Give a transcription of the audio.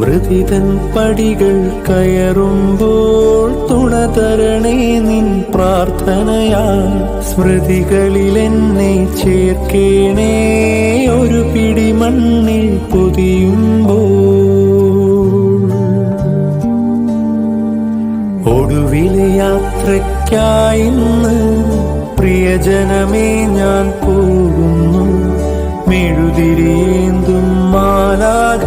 ജീവിതത്തിതൻ പടികൾ കയറുമ്പോൾ തുണതരണേ നിൻ പ്രാർത്ഥനയാ സ്മൃതികളിൽ എന്നെ ചേർക്കേണേ. ഒരു പിടി മണ്ണിൽ പൊതിയുമ്പോൾ ഒടുവിലെ യാത്രയ്ക്കായിന്ന് പ്രിയജനമേ ഞാൻ പോകുന്നു. മെഴുതിരിയേന്തും മാലാക